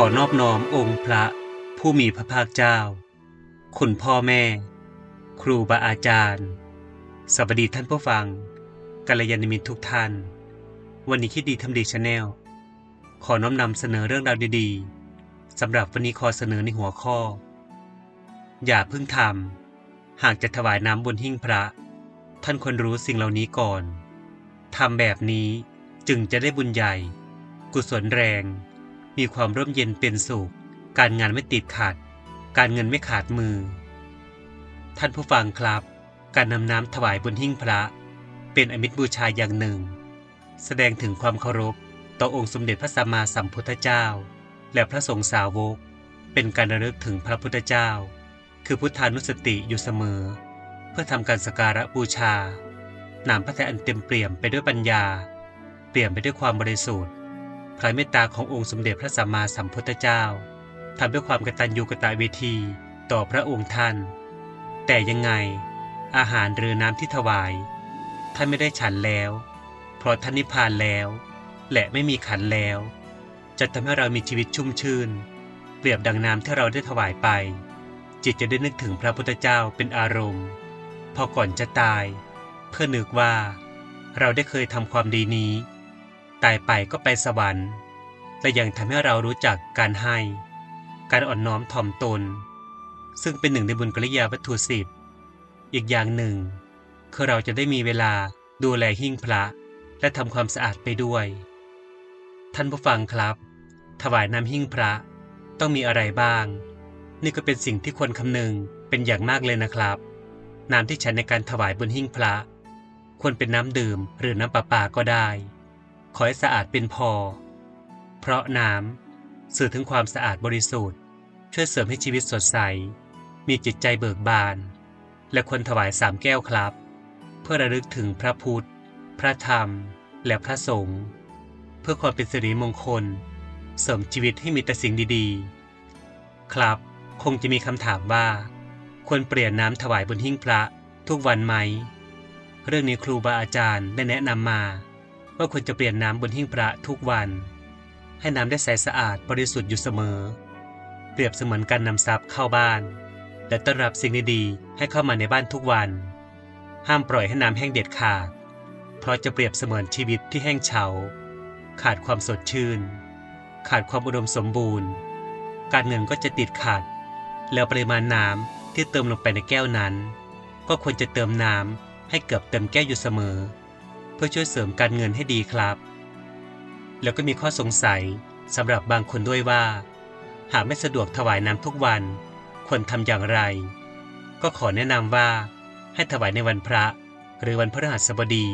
ขอนอบน้อมองค์พระผู้มีพระภาคเจ้า คุณพ่อแม่ ครูบาอาจารย์ สวัสดีท่านผู้ฟังกัลยาณมิตรทุกท่าน วันนี้คิดดีทำดีชาแนล ขอน้อมนำเสนอเรื่องราวดีๆสำหรับวันนี้ขอเสนอในหัวข้อ อย่าเพิ่งทำหากจะถวายน้ำบนหิ้งพระ ท่านควรรู้สิ่งเหล่านี้ก่อนทำแบบนี้จึงจะได้บุญใหญ่ กุศลแรง มีความร่มเย็นเป็นสุข การงานไม่ติดขัด การเงินไม่ขาดมือ ท่านผู้ฟังครับ การนำน้ำถวายบนหิ้งพระ เป็นอมิตรบูชาอย่างหนึ่ง แสดงถึงความเคารพต่อองค์สมเด็จพระสัมมาสัมพุทธเจ้า และพระสงฆ์สาวก เป็นการระลึกถึงพระพุทธเจ้า คือพุทธานุสติอยู่เสมอ เพื่อทำการสกการะบูชานามพระทัยอันเต็มเปี่ยมไปด้วยปัญญา เปี่ยมไปด้วยความบริสุทธิ์ พระเมตตาขององค์สมเด็จพระสัมมาสัมพุทธเจ้าทำด้วยความกตัญญูกตเวทีต่อพระองค์ท่าน แต่ยังไงอาหารหรือน้ำที่ถวาย ท่านไม่ได้ฉันแล้ว เพราะท่านนิพพานแล้ว และไม่มีขันแล้ว จะทำให้เรามีชีวิตชุ่มชื่น เปรียบดังน้ำที่เราได้ถวายไป จิตจะได้นึกถึงพระพุทธเจ้าเป็นอารมณ์ พอก่อนจะตาย เพื่อนึกว่า เราได้เคยทำความดีนี้ ตายไปก็ไปสวรรค์และยังทำให้เรารู้จักการให้ การอ่อนน้อมถ่อมตน ซึ่งเป็นหนึ่งในบุญกริยาวัตถุสิบอีกอย่างหนึ่ง คือเราจะได้มีเวลาดูแลหิ้งพระ และทำความสะอาดไปด้วย ท่านผู้ฟังครับ ถวายน้ำหิ้งพระต้องมีอะไรบ้าง นี่ก็เป็นสิ่งที่ควรคำนึงเป็นอย่างมากเลยนะครับ น้ำที่ใช้ในการถวายบนหิ้งพระ ควรเป็นน้ำดื่มหรือน้ำประปาก็ได้ ขอให้สะอาดเป็นพอ เพราะน้ำสื่อถึงความสะอาดบริสุทธิ์ ช่วยเสริมให้ชีวิตสดใส มีจิตใจเบิกบาน และควรถวายสามแก้วครับ เพื่อระลึกถึงพระพุทธ พระธรรม และพระสงฆ์เพื่อความเป็นสิริมงคล เสริมชีวิตให้มีแต่สิ่งดีๆ ครับ คงจะมีคำถามว่า ควรเปลี่ยนน้ำถวายบนหิ้งพระทุกวันไหม เรื่องนี้ครูบาอาจารย์ได้แนะนำมา ว่าควรจะเปลี่ยนน้ำบนหิ้งพระทุกวัน ให้น้ำได้ใสสะอาดบริสุทธิ์อยู่เสมอ เปรียบเสมือนการนำทรัพย์เข้าบ้าน และต้อนรับสิ่งดีๆให้เข้ามาในบ้านทุกวัน ห้ามปล่อยให้น้ำแห้งเด็ดขาด เพราะจะเปรียบเสมือนชีวิตที่แห้งเฉา ขาดความสดชื่น ขาดความอุดมสมบูรณ์ การเงินก็จะติดขัด แล้วปริมาณน้ำที่เติมลงไปในแก้วนั้น ก็ควรจะเติมน้ำให้เกือบเต็มแก้วอยู่เสมอ เพื่อช่วยเสริมการเงินให้ดีครับ แล้วก็มีข้อสงสัยสำหรับบางคนด้วยว่า หากไม่สะดวกถวายน้ำทุกวัน ควรทำอย่างไร ก็ขอแนะนำว่าให้ถวายในวันพระ หรือวันพฤหัสบดี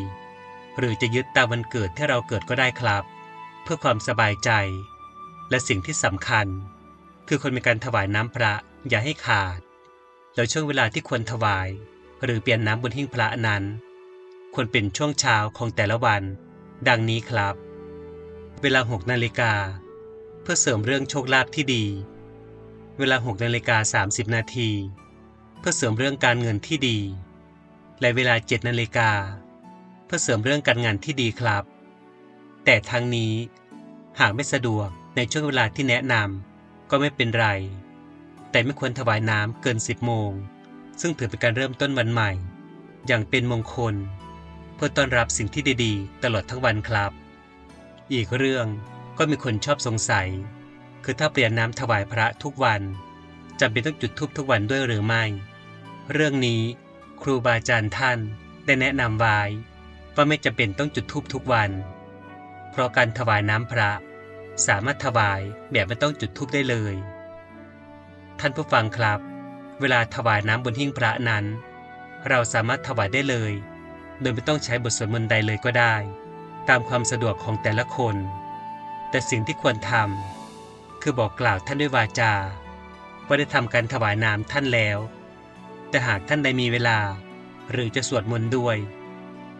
หรือจะยึดตามวันเกิดที่เราเกิดก็ได้ครับ เพื่อความสบายใจ และสิ่งที่สำคัญ คือคนมีการถวายน้ำพระอย่าให้ขาดแล้วช่วงเวลาที่ควรถวาย หรือเปลี่ยนน้ำบนหิ้งพระนั้น ควรเป็นช่วงเช้าของแต่ละวัน ดังนี้ครับ เวลา6นาฬิกาเพื่อเสริมเรื่องโชคลาภที่ดี เวลา6นาฬิกา30 นาที เพื่อเสริมเรื่องการเงินที่ดี และเวลา7นาฬิกาเพื่อเสริมเรื่องการงานที่ดีครับ แต่ทั้งนี้หากไม่สะดวกในช่วงเวลาที่แนะนำก็ไม่เป็นไร แต่ไม่ควรถวายน้ำเกิน 10 โมง ซึ่งถือเป็นการเริ่มต้นวันใหม่ อย่างเป็นมงคล พื่อต้อนรับสิ่งที่ดีๆ ตลอดทั้งวันครับ อีกเรื่องก็มีคนชอบสงสัย คือถ้าเปลี่ยนน้ำถวายพระทุกวันจำเป็นต้องจุดธูปทุกวันด้วยหรือไม่ เรื่องนี้ครูบาอาจารย์ท่านได้แนะนำไว้ว่าไม่จำเป็นต้องจุดธูปทุกวัน เพราะการถวายน้ำพระสามารถถวายแบบไม่ต้องจุดธูปได้เลย ท่านผู้ฟังครับ เวลาถวายน้ำบนหิ้งพระนั้น เราสามารถถวายได้เลย โดยไม่ต้องใช้บทสวดมนต์ใดเลยก็ได้ ตามความสะดวกของแต่ละคน แต่สิ่งที่ควรทำคือบอกกล่าวท่านด้วยวาจาว่าได้ทำการถวายน้ำท่านแล้ว แต่หากท่านใดมีเวลา หรือจะสวดมนต์ด้วย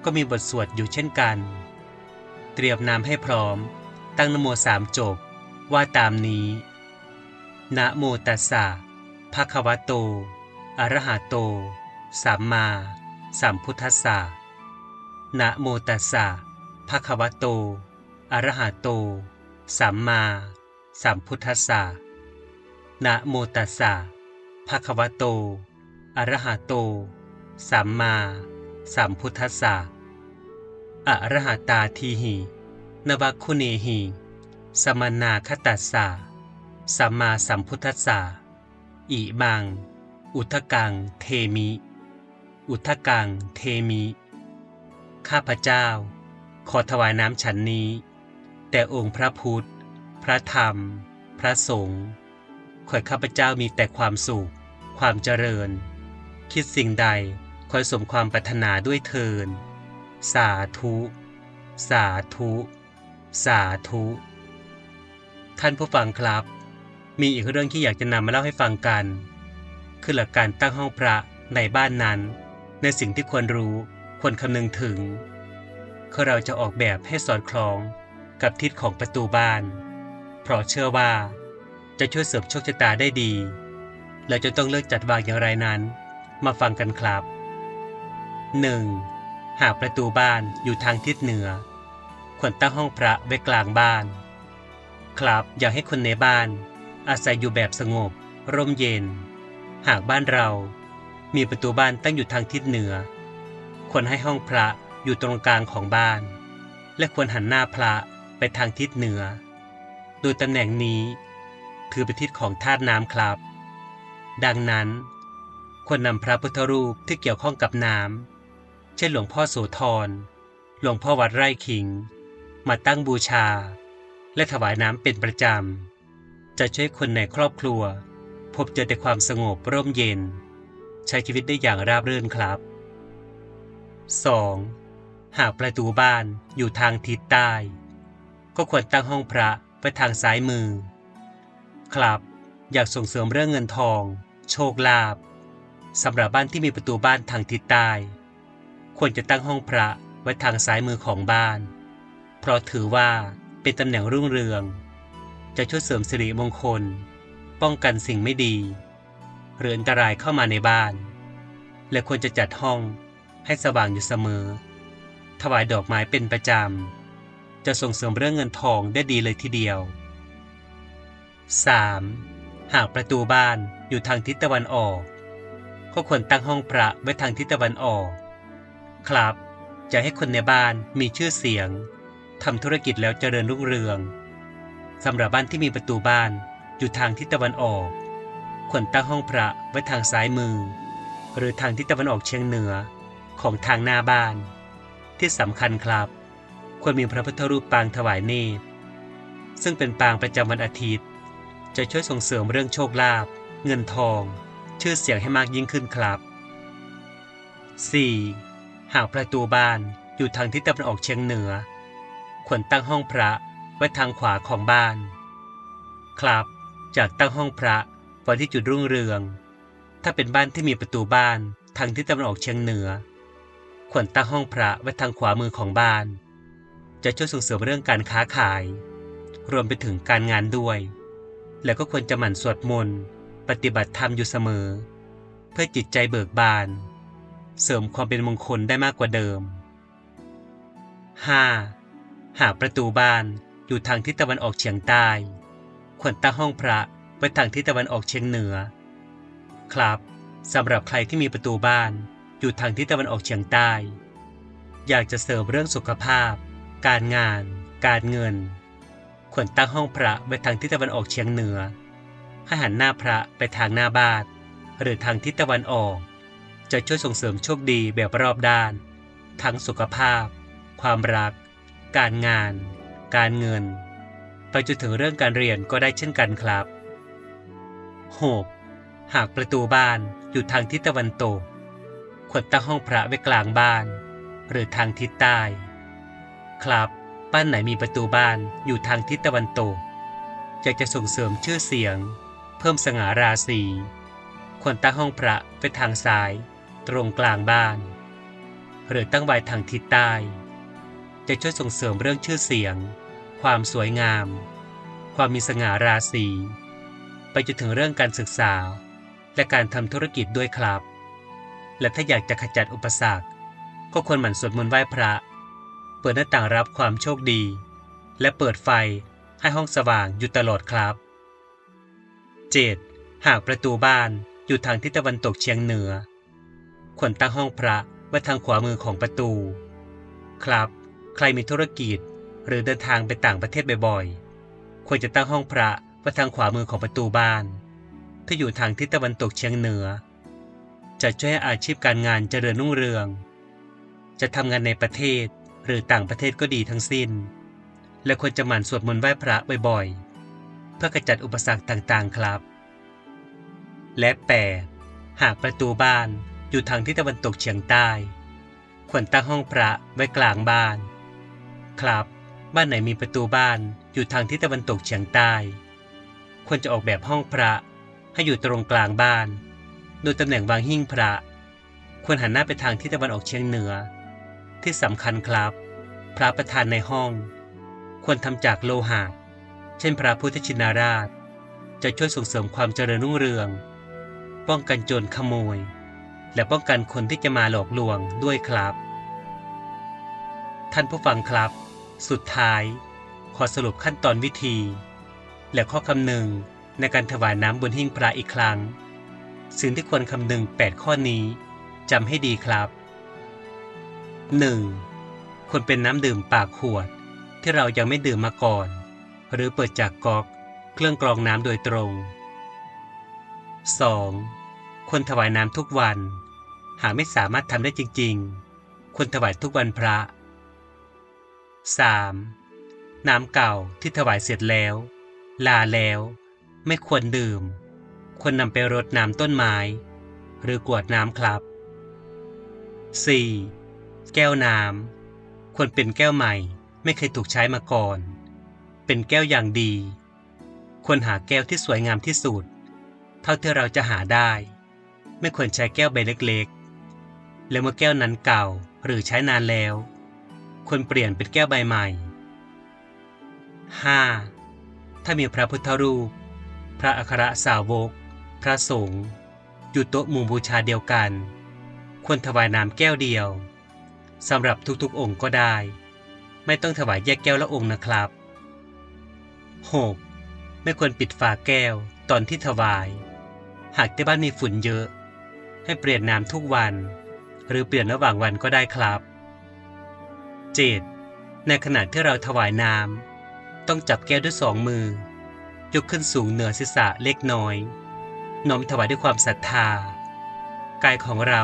ก็มีบทสวดอยู่เช่นกัน เตรียมน้ำให้พร้อม ตั้งนโมสามจบว่าตามนี้ นะโมตัสสะภะคะวะโต อะระหะโต สัมมาสัมพุทธัสสะ นะโมตัสสะภะคะวะโต อะระหะโต สัมมาสัมพุทธัสสะนะโมตัสสะภะคะวะโต อะระหะโต สัมมาสัมพุทธัสสะอะระหะตาทีหินวคุเนหิ สมนนาคตัสสะสัมมาสัมพุทธัสสะอิมัง อุทกัง เทมิ อุทกัง เทมิ ข้าพเจ้า ขอถวายน้ำฉันนี้ แต่องค์พระพุทธ พระธรรม พระสงฆ์ขอข้าพเจ้ามีแต่ความสุข ความเจริญ คิดสิ่งใดขอให้สมความปรารถนาด้วยเทิน สาธุ สาธุ สาธุ ท่านผู้ฟังครับ มีอีกเรื่องที่อยากจะนำมาเล่าให้ฟังกัน คือหลักการตั้งห้องพระในบ้านนั้น ในสิ่งที่ควรรู้ ควรคำนึงถึงคือเราจะออกแบบให้สอดคล้องกับทิศของประตูบ้าน เพราะเชื่อว่า จะช่วยเสริมโชคชะตาได้ดี เราจะต้องเลือกจัดวางอย่างไรนั้น มาฟังกันครับ 1. หากประตูบ้านอยู่ทางทิศเหนือ ควรตั้งห้องพระไว้กลางบ้าน ครับอยากให้คนในบ้าน อาศัยอยู่แบบสงบ ร่มเย็น หากบ้านเรา มีประตูบ้านตั้งอยู่ทางทิศเหนือ ควรให้ห้องพระอยู่ตรงกลางของบ้าน และควรหันหน้าพระไปทางทิศเหนือ โดยตำแหน่งนี้ถือเป็นทิศของธาตุน้ำครับ ดังนั้น ควรนำพระพุทธรูปที่เกี่ยวข้องกับน้ำเช่นหลวงพ่อโสธร หลวงพ่อวัดไร่ขิง มาตั้งบูชา และถวายน้ำเป็นประจำ จะช่วยคนในครอบครัว พบเจอแต่ความสงบร่มเย็น ใช้ชีวิตได้อย่างราบรื่นครับ 2. หากประตูบ้านอยู่ทางทิศใต้ ก็ควรตั้งห้องพระไปทางซ้ายมือ ครับ อยากส่งเสริมเรื่องเงินทอง โชคลาภสำหรับบ้านที่มีประตูบ้านทางทิศใต้ ควรจะตั้งห้องพระไว้ทางซ้ายมือของบ้าน เพราะถือว่าเป็นตำแหน่งรุ่งเรือง จะช่วยเสริมสิริมงคล ป้องกันสิ่งไม่ดี หรืออันตรายเข้ามาในบ้าน และควรจะจัดห้อง ให้สว่างอยู่เสมอ ถวายดอกไม้เป็นประจำ จะส่งเสริมเรื่องเงินทองได้ดีเลยทีเดียว 3. หากประตูบ้านอยู่ทางทิศตะวันออก ก็ควรตั้งห้องพระไว้ทางทิศตะวันออก ครับจะให้คนในบ้านมีชื่อเสียงทำธุรกิจแล้วเจริญรุ่งเรืองสำหรับบ้านที่มีประตูบ้านอยู่ทางทิศตะวันออก ควรตั้งห้องพระไว้ทางซ้ายมือ หรือทางทิศตะวันออกเฉียงเหนือ ของทางหน้าบ้าน ที่สำคัญครับ ควรมีพระพุทธรูปปางถวายเนตรซึ่งเป็นปางประจำวันอาทิตย์ จะช่วยส่งเสริมเรื่องโชคลาภเงินทอง ชื่อเสียงให้มากยิ่งขึ้นครับ 4. หากประตูบ้านอยู่ทางทิศตะวันออกเฉียงเหนือ ควรตั้งห้องพระไว้ทางขวาของบ้าน ครับ จากตั้งห้องพระไว้ที่จุดรุ่งเรือง ถ้าเป็นบ้านที่มีประตูบ้านทางทิศตะวันออกเฉียงเหนือ ควรตั้งห้องพระไว้ทางขวามือของบ้าน จะช่วยส่งเสริมเรื่องการค้าขาย รวมไปถึงการงานด้วย แล้วก็ควรจะหมั่นสวดมนต์ปฏิบัติธรรมอยู่เสมอ เพื่อจิตใจเบิกบาน เสริมความเป็นมงคลได้มากกว่าเดิม 5. หากประตูบ้านอยู่ทางทิศตะวันออกเฉียงใต้ ควรตั้งห้องพระไว้ทางทิศตะวันออกเฉียงเหนือ ครับสำหรับใครที่มีประตูบ้าน อยู่ทางทิศตะวันออกเฉียงใต้ อยากจะเสริมเรื่องสุขภาพ การงาน การเงิน ควรตั้งห้องพระไว้ทางทิศตะวันออกเฉียงเหนือ ให้หันหน้าพระไปทางหน้าบ้านหรือทางทิศตะวันออก จะช่วยส่งเสริมโชคดีแบบรอบด้าน ทั้งสุขภาพ ความรัก การงาน การเงิน ไปจนถึงเรื่องการเรียนก็ได้เช่นกันครับ 6. หากประตูบ้านอยู่ทางทิศตะวันตก ควรตั้งห้องพระไว้กลางบ้าน หรือทางทิศใต้ ครับ บ้านไหนมีประตูบ้านอยู่ทางทิศตะวันตกอยากจะส่งเสริมชื่อเสียง เพิ่มสง่าราศีควรตั้งห้องพระไปทางซ้าย ตรงกลางบ้าน หรือตั้งไว้ทางทิศใต้ จะช่วยส่งเสริมเรื่องชื่อเสียง ความสวยงาม ความมีสง่าราศีไปจนถึงเรื่องการศึกษา และการทำธุรกิจด้วยครับ และถ้าอยากจะขจัดอุปสรรค ก็ควรหมั่นสวดมนต์ไหว้พระ เปิดหน้าต่างรับความโชคดี และเปิดไฟให้ห้องสว่างอยู่ตลอดครับ 7. หากประตูบ้านอยู่ทางทิศตะวันตกเฉียงเหนือ ควรตั้งห้องพระไว้ทางขวามือของประตู ครับ ใครมีธุรกิจหรือเดินทางไปต่างประเทศบ่อยๆ ควรจะตั้งห้องพระไว้ทางขวามือของประตูบ้าน ที่อยู่ทางทิศตะวันตกเฉียงเหนือ จะช่วยอาชีพการงานเจริญรุ่งเรือง จะทำงานในประเทศหรือต่างประเทศก็ดีทั้งสิ้น และควรจะหมั่นสวดมนต์ไหว้พระบ่อยๆ เพื่อกระจัดอุปสรรคต่างๆครับ และ 8. หากประตูบ้านอยู่ทางทิศตะวันตกเฉียงใต้ ควรตั้งห้องพระไว้กลางบ้าน ครับ บ้านไหนมีประตูบ้านอยู่ทางทิศตะวันตกเฉียงใต้ ควรจะออกแบบห้องพระให้อยู่ตรงกลางบ้าน โดยตำแหน่งวางหิ้งพระ ควรหันหน้าไปทางทิศตะวันออกเฉียงเหนือ ที่สำคัญครับ พระประธานในห้อง ควรทำจากโลหะ เช่นพระพุทธชินราช จะช่วยส่งเสริมความเจริญรุ่งเรือง ป้องกันโจรขโมย และป้องกันคนที่จะมาหลอกลวงด้วยครับ ท่านผู้ฟังครับ สุดท้าย ขอสรุปขั้นตอนวิธี และข้อคำนึงในการถวายน้ำบนหิ้งพระอีกครั้ง สิ่งที่ควรคำนึง 8 ข้อนี้จำให้ดีครับ 1. ควรเป็นน้ำดื่มปากขวด ที่เรายังไม่ดื่มมาก่อน หรือเปิดจากก๊อกเครื่องกรองน้ำโดยตรง 2. ควรถวายน้ำทุกวัน หากไม่สามารถทำได้จริง ๆ ควรถวายทุกวันพระ 3. น้ำเก่าที่ถวายเสร็จแล้ว ลาแล้ว ไม่ควรดื่ม ควรนำไปรดน้ำต้นไม้ หรือกวดน้ำครับ 4. แก้วน้ำควรเป็นแก้วใหม่ ไม่เคยถูกใช้มาก่อน เป็นแก้วอย่างดี ควรหาแก้วที่สวยงามที่สุด เท่าที่เราจะหาได้ ไม่ควรใช้แก้วใบเล็กๆ และเมื่อแก้วนั้นเก่าหรือใช้นานแล้ว ควรเปลี่ยนเป็นแก้วใบใหม่ 5. ถ้ามีพระพุทธรูป พระอัครสาวก พระสงฆ์อยู่โต๊ะหมู่บูชาเดียวกัน ควรถวายน้ำแก้วเดียวสำหรับทุกๆองค์ก็ได้ ไม่ต้องถวายแยกแก้วละองค์นะครับ 6. ไม่ควรปิดฝาแก้วตอนที่ถวาย หากที่บ้านมีฝุ่นเยอะ ให้เปลี่ยนน้ำทุกวัน หรือเปลี่ยนระหว่างวันก็ได้ครับ 7. ในขณะที่เราถวายน้ำต้องจับแก้วด้วยสองมือ ยกขึ้นสูงเหนือศีรษะเล็กน้อย น้อมถวายด้วยความศรัทธา กายของเรา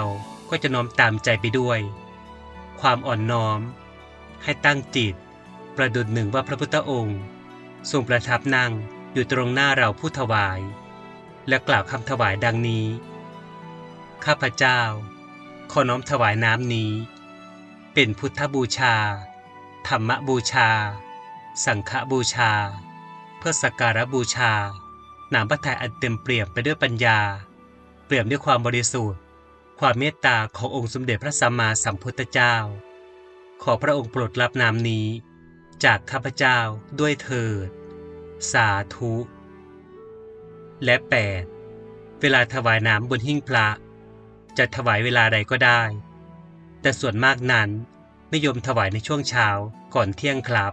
ก็จะน้อมตามใจไปด้วย ความอ่อนน้อม ให้ตั้งจิต ประดุจหนึ่งว่าพระพุทธองค์ ทรงประทับนั่งอยู่ตรงหน้าเราผู้ถวาย และกล่าวคำถวายดังนี้ ข้าพเจ้า ขอน้อมถวายน้ำนี้ เป็นพุทธบูชา ธรรมบูชา สังฆบูชา เพื่อสักการะบูชา นามพระทัยอันเต็มเปี่ยมไปด้วยปัญญา เปี่ยมด้วยความบริสุทธิ์ ความเมตตาขององค์สมเด็จพระสัมมาสัมพุทธเจ้า ขอพระองค์โปรดรับนามนี้ จากข้าพเจ้าด้วยเถิด สาธุ และ 8. เวลาถวายน้ำบนหิ้งพระ จะถวายเวลาใดก็ได้ แต่ส่วนมากนั้นนิยมถวายในช่วงเช้าก่อนเที่ยงครับ